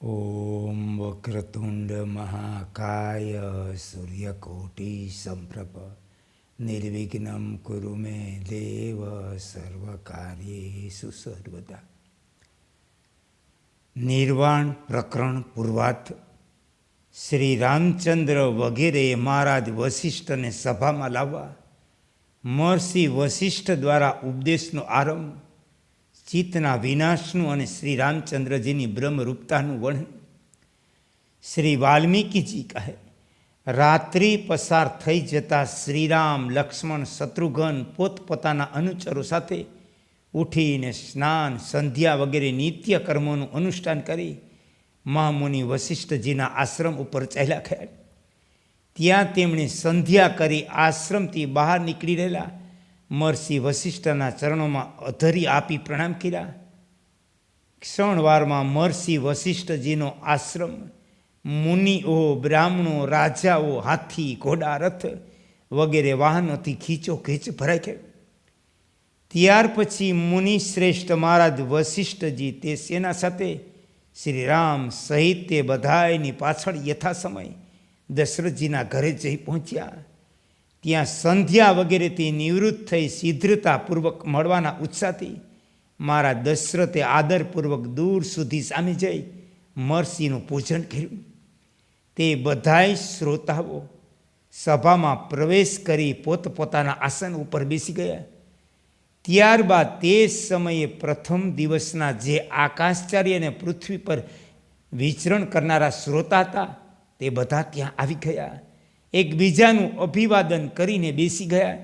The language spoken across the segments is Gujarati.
ઓમ વક્રતુંડ મહાકાય સૂર્યકોટી સંપ્રભ નિર્વિઘ્નમ કુરુ મે દેવ સર્વકાર્યેષુ સુસર્વદા નિર્વાણ પ્રકરણ પૂર્વાર્થ શ્રી રામચંદ્ર વગેરે મહારાજ વસિષ્ઠને સભામાં લાવવા મહર્ષિ વસિષ્ઠ દ્વારા ઉપદેશનો આરંભ ચિત્તના વિનાશનું અને શ્રી રામચંદ્રજીની બ્રહ્મરૂપતાનું વર્ણન. શ્રી વાલ્મીકીજી કહે, રાત્રિ પસાર થઈ જતા શ્રીરામ, લક્ષ્મણ, શત્રુઘ્ન પોતપોતાના અનુચરો સાથે ઉઠીને સ્નાન, સંધ્યા વગેરે નિત્ય કર્મોનું અનુષ્ઠાન કરી મહામુનિ વશિષ્ઠજીના આશ્રમ ઉપર ચાલ્યા ગયા. ત્યાં તેમણે સંધ્યા કરી આશ્રમથી બહાર નીકળી રહેલા મહર્ષિ વશિષ્ઠના ચરણોમાં અધરી આપી પ્રણામ કર્યા. ક્ષણવારમાં મહર્ષિ વશિષ્ઠજીનો આશ્રમ, મુનિઓ, બ્રાહ્મણો, રાજાઓ, હાથી, ઘોડા, રથ વગેરે વાહનોથી ખીચો ખીચ ભરાઈ ગયો ત્યાર પછી મુનિ શ્રેષ્ઠ મહારાજ વશિષ્ઠજી તે સેના સાથે શ્રી રામ સહિત તે બધાની પાછળ યથા સમય દશરથજીના ઘરે જઈ પહોંચ્યા. ત્યાં સંધ્યા વગેરેથી નિવૃત્ત થઈ શીઘ્રતાપૂર્વક મળવાના ઉત્સાહથી મારા દશરથે આદરપૂર્વક દૂર સુધી સામે જઈ મરસીનું પૂજન કર્યું. તે બધાય શ્રોતાઓ સભામાં પ્રવેશ કરી પોતપોતાના આસન ઉપર બેસી ગયા. ત્યારબાદ તે સમયે પ્રથમ દિવસના જે આકાશચાર્ય અને પૃથ્વી પર વિચરણ કરનારા શ્રોતા હતા તે બધા ત્યાં આવી ગયા. એકબીજાનું અભિવાદન કરીને બેસી ગયા.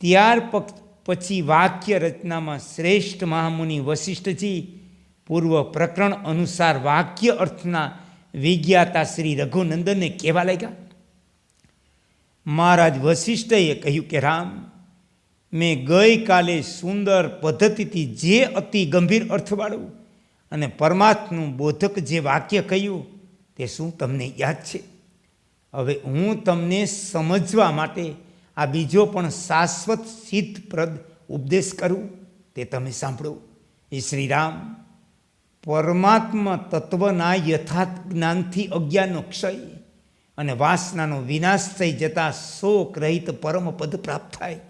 ત્યાર પછી વાક્ય રચનામાં શ્રેષ્ઠ મહામુનિ વશિષ્ઠજી પૂર્વ પ્રકરણ અનુસાર વાક્ય અર્થના વિજ્ઞાતા શ્રી રઘુનંદનને કહેવા લાગ્યા. મહારાજ વશિષ્ઠએ કહ્યું કે, રામ, મેં ગઈકાલે સુંદર પદ્ધતિથી જે અતિ ગંભીર અર્થવાળું અને પરમાત્મનું બોધક જે વાક્ય કહ્યું તે શું તમને યાદ છે? હવે હું તમને સમજવા માટે આ બીજો પણ શાશ્વત સિદ્ધપ્રદ ઉપદેશ કરું, તે તમે સાંભળો. એ શ્રીરામ, પરમાત્મા તત્વના યથાર્થ જ્ઞાનથી અજ્ઞાનનો ક્ષય અને વાસનાનો વિનાશ થઈ જતાં શોક રહિત પરમપદ પ્રાપ્ત થાય.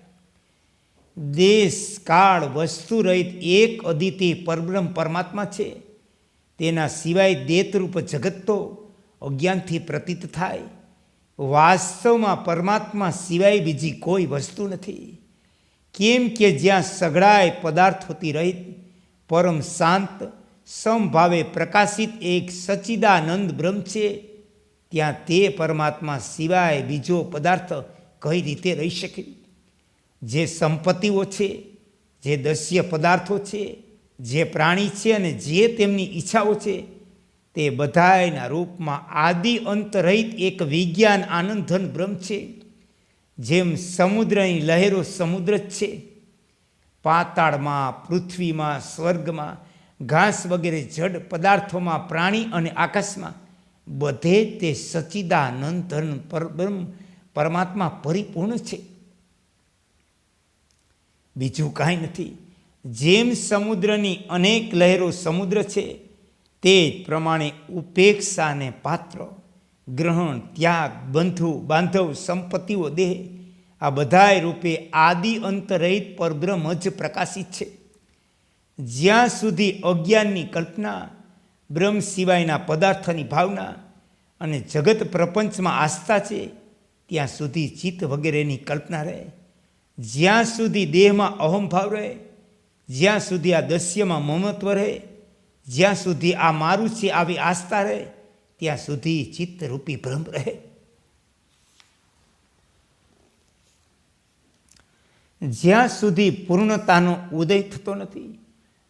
દેશ કાળ વસ્તુ રહિત એક અદિતિ પરબ્રહ્મ પરમાત્મા છે. તેના સિવાય દેતરૂપ જગત તો અજ્ઞાનથી પ્રતીત થાય. વાસ્તવમાં પરમાત્મા સિવાય બીજી કોઈ વસ્તુ નથી. કેમ કે જ્યાં સઘળાય પદાર્થોથી રહિત પરમ શાંત, સમભાવે પ્રકાશિત એક સચ્ચિદાનંદ બ્રહ્મ છે, ત્યાં તે પરમાત્મા સિવાય બીજો પદાર્થ કઈ રીતે રહી શકે? જે સંપત્તિઓ છે, જે દસ્ય પદાર્થો છે, જે પ્રાણી છે અને જે તેમની ઈચ્છાઓ છે તે બધાયના રૂપમાં આદિ અંતરહિત એક વિજ્ઞાન આનંદધન બ્રહ્મ છે. જેમ સમુદ્રની લહેરો સમુદ્ર જ છે. પાતાળમાં, પૃથ્વીમાં, સ્વર્ગમાં, ઘાસ વગેરે જડ પદાર્થોમાં પ્રાણી અને આકાશમાં બધે તે સચિદાનંદ ધન પરબ્રહ્મ પરમાત્મા પરિપૂર્ણ છે. બીજું કાંઈ નથી. જેમ સમુદ્રની અનેક લહેરો સમુદ્ર છે તે જ પ્રમાણે ઉપેક્ષાને પાત્ર, ગ્રહણ, ત્યાગ, બંધુ, બાંધવ, સંપત્તિઓ, દેહ, આ બધાય રૂપે આદિ અંતરહિત પરબ્રહ્મ જ પ્રકાશિત છે. જ્યાં સુધી અજ્ઞાનની કલ્પના, બ્રહ્મ સિવાયના પદાર્થની ભાવના અને જગત પ્રપંચમાં આસ્થા છે, ત્યાં સુધી ચિત્ત વગેરેની કલ્પના રહે. જ્યાં સુધી દેહમાં અહમભાવ રહે, જ્યાં સુધી આ દસ્યમાં મમત્વ રહે જ્યાં સુધી આ મારું છે, આવી આસ્થા રહે, ત્યાં સુધી ચિત્તરૂપી ભ્રમ રહે. જ્યાં સુધી પૂર્ણતાનો ઉદય થતો નથી,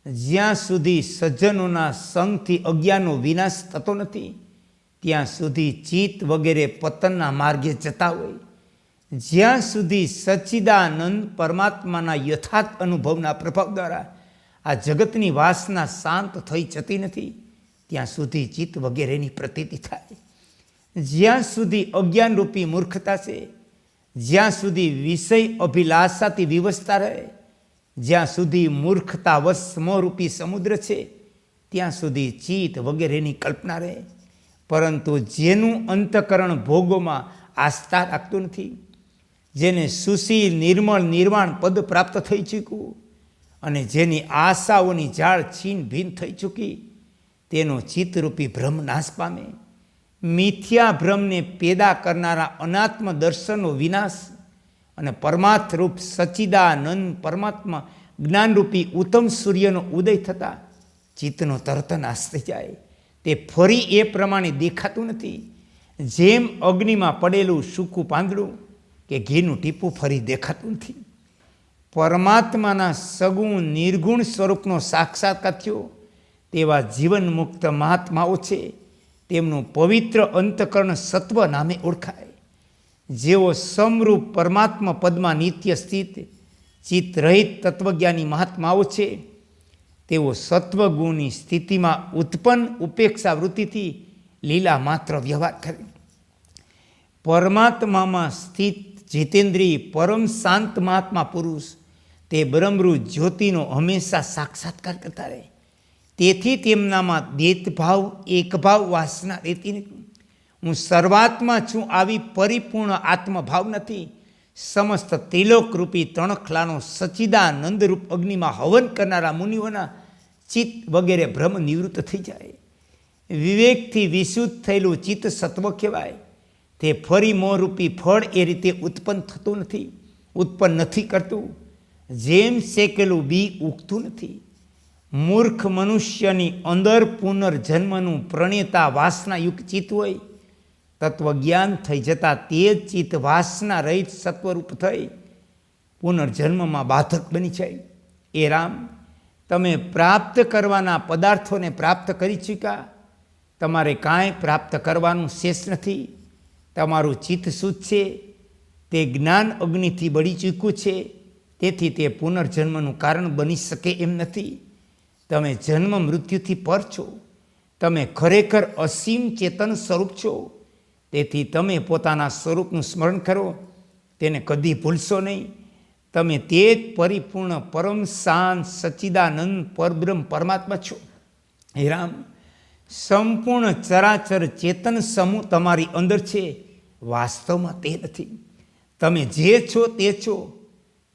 જ્યાં સુધી સજ્જનોના સંગથી અજ્ઞાનનો વિનાશ થતો નથી, ત્યાં સુધી ચિત્ત વગેરે પતનના માર્ગે જતા હોય. જ્યાં સુધી સચ્ચિદાનંદ પરમાત્માના યથાર્થ અનુભવના પ્રભાવ દ્વારા આ જગતની વાસના શાંત થઈ જતી નથી, ત્યાં સુધી ચિત્ત વગેરેની પ્રતીતિ થાય. જ્યાં સુધી અજ્ઞાનરૂપી મૂર્ખતા છે, જ્યાં સુધી વિષય અભિલાષાથી વિવસતા રહે, જ્યાં સુધી મૂર્ખતા વસ્મરૂપી સમુદ્ર છે, ત્યાં સુધી ચિત્ત વગેરેની કલ્પના રહે. પરંતુ જેનું અંતકરણ ભોગોમાં આસ્થા રાખતું નથી, જેને સુશીલ, નિર્મળ, નિર્વાણ પદ પ્રાપ્ત થઈ ચૂક્યું અને જેની આશાઓની ઝાડ છીન ભીન થઈ ચૂકી, તેનો ચિત્તરૂપી ભ્રમ નાશ પામે. મિથ્યા ભ્રમને પેદા કરનારા અનાત્મ દર્શનનો વિનાશ અને પરમાર્થરૂપ સચ્ચિદાનંદ પરમાત્મા જ્ઞાનરૂપી ઉત્તમ સૂર્યનો ઉદય થતાં ચિત્તનો તરત નાશ થઈ જાય. તે ફરી એ પ્રમાણે દેખાતું નથી. જેમ અગ્નિમાં પડેલું સૂકું પાંદડું કે ઘીનું ટીપું ફરી દેખાતું નથી. પરમાત્માના સગુણ નિર્ગુણ સ્વરૂપનો સાક્ષાત્કાર થયો. તેવા જીવન મુક્ત મહાત્માઓ છે. તેમનું પવિત્ર અંતકરણ સત્વ નામે ઓળખાય. જેઓ સમરૂપ પરમાત્મા પદમાં નિત્ય સ્થિત ચિત્તરહિત તત્વજ્ઞાની મહાત્માઓ છે. તેઓ સત્વગુણની સ્થિતિમાં ઉત્પન્ન ઉપેક્ષા વૃત્તિથી લીલા માત્ર વ્યવહાર કરે. પરમાત્મામાં સ્થિત જીતેન્દ્રિય પરમ શાંત મહાત્મા પુરુષ તે બ્રહ્મરૂપ જ્યોતિનો હંમેશા સાક્ષાત્કાર કરતા રહે. તેથી તેમનામાં દેતભાવ એકભાવ વાસના રહેતી નથી. હું સર્વાત્મા છું આવી પરિપૂર્ણ આત્મભાવ નથી. સમસ્ત ત્રિલોકરૂપી તણખલાનો સચ્ચિદાનંદરૂપ અગ્નિમાં હવન કરનારા મુનિઓના ચિત્ત વગેરે ભ્રમ નિવૃત્ત થઈ જાય. વિવેકથી વિશુદ્ધ થયેલું ચિત્ત સત્વ કહેવાય. તે ફરી મોરૂપી ફળ એ રીતે ઉત્પન્ન થતું નથી. ઉત્પન્ન નથી કરતું. જેમ શેકેલું બી ઉગતું નથી. મૂર્ખ મનુષ્યની અંદર પુનર્જન્મનું પ્રણેતા વાસનાયુક્ત ચિત્ત હોય તત્વજ્ઞાન થઈ જતાં તે જ ચિત્ત વાસના રહિત સત્વરૂપ થઈ પુનર્જન્મમાં બાધક બની જાય. એ રામ, તમે પ્રાપ્ત કરવાના પદાર્થોને પ્રાપ્ત કરી ચૂક્યા. તમારે કાંઈ પ્રાપ્ત કરવાનું શેષ નથી. તમારું ચિત્ત શુદ્ધ છે. તે જ્ઞાન અગ્નિથી બળી ચૂક્યું છે. તેથી તે પુનર્જન્મનું કારણ બની શકે એમ નથી. તમે જન્મ મૃત્યુથી પર છો. તમે ખરેખર અસીમ ચેતન સ્વરૂપ છો. તેથી તમે પોતાના સ્વરૂપનું સ્મરણ કરો. તેને કદી ભૂલશો નહીં. તમે તે જ પરિપૂર્ણ પરમ શાંત સચ્ચિદાનંદ પરબ્રહ્મ પરમાત્મા છો. હે રામ, સંપૂર્ણ ચરાચર ચેતન સમૂહ તમારી અંદર છે. વાસ્તવમાં તે નથી. તમે જે છો તે છો.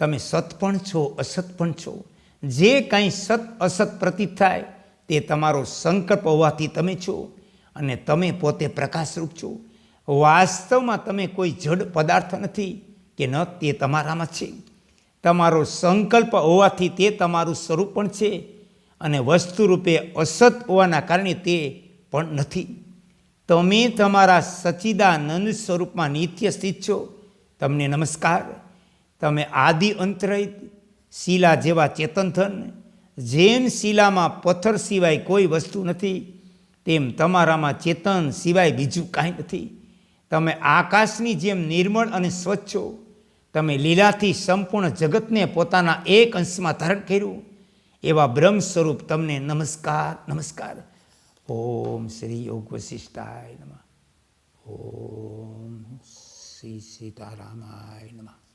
તમે સત પણ છો, અસત પણ છો. જે કાંઈ સત, અસત પ્રતીત થાય, તે તમારો સંકલ્પ હોવાથી તમે છો અને તમે પોતે પ્રકાશરૂપ છો. વાસ્તવમાં તમે કોઈ જડ પદાર્થ નથી કે ન તે તમારામાં છે. તમારો સંકલ્પ હોવાથી તે તમારું સ્વરૂપ પણ છે અને વસ્તુરૂપે અસત હોવાના કારણે તે પણ નથી. તમે તમારા સચિદાનંદ સ્વરૂપમાં નિત્ય સ્થિત છો. તમને નમસ્કાર. તમે આદિ અંતરહિત શિલા જેવા ચેતન થન જેમ શિલામાં પથ્થર સિવાય કોઈ વસ્તુ નથી, તેમ તમારામાં ચેતન સિવાય બીજું કાંઈ નથી. તમે આકાશની જેમ નિર્મળ અને સ્વચ્છ છો તમે લીલાથી સંપૂર્ણ જગતને પોતાના એક અંશમાં ધારણ કર્યું. એવા બ્રહ્મ સ્વરૂપ તમને નમસ્કાર નમસ્કાર. ઓમ શ્રી યોગ વશિષ્ઠાય નમઃ. ઓમ શ્રી સીતારામાય નમઃ.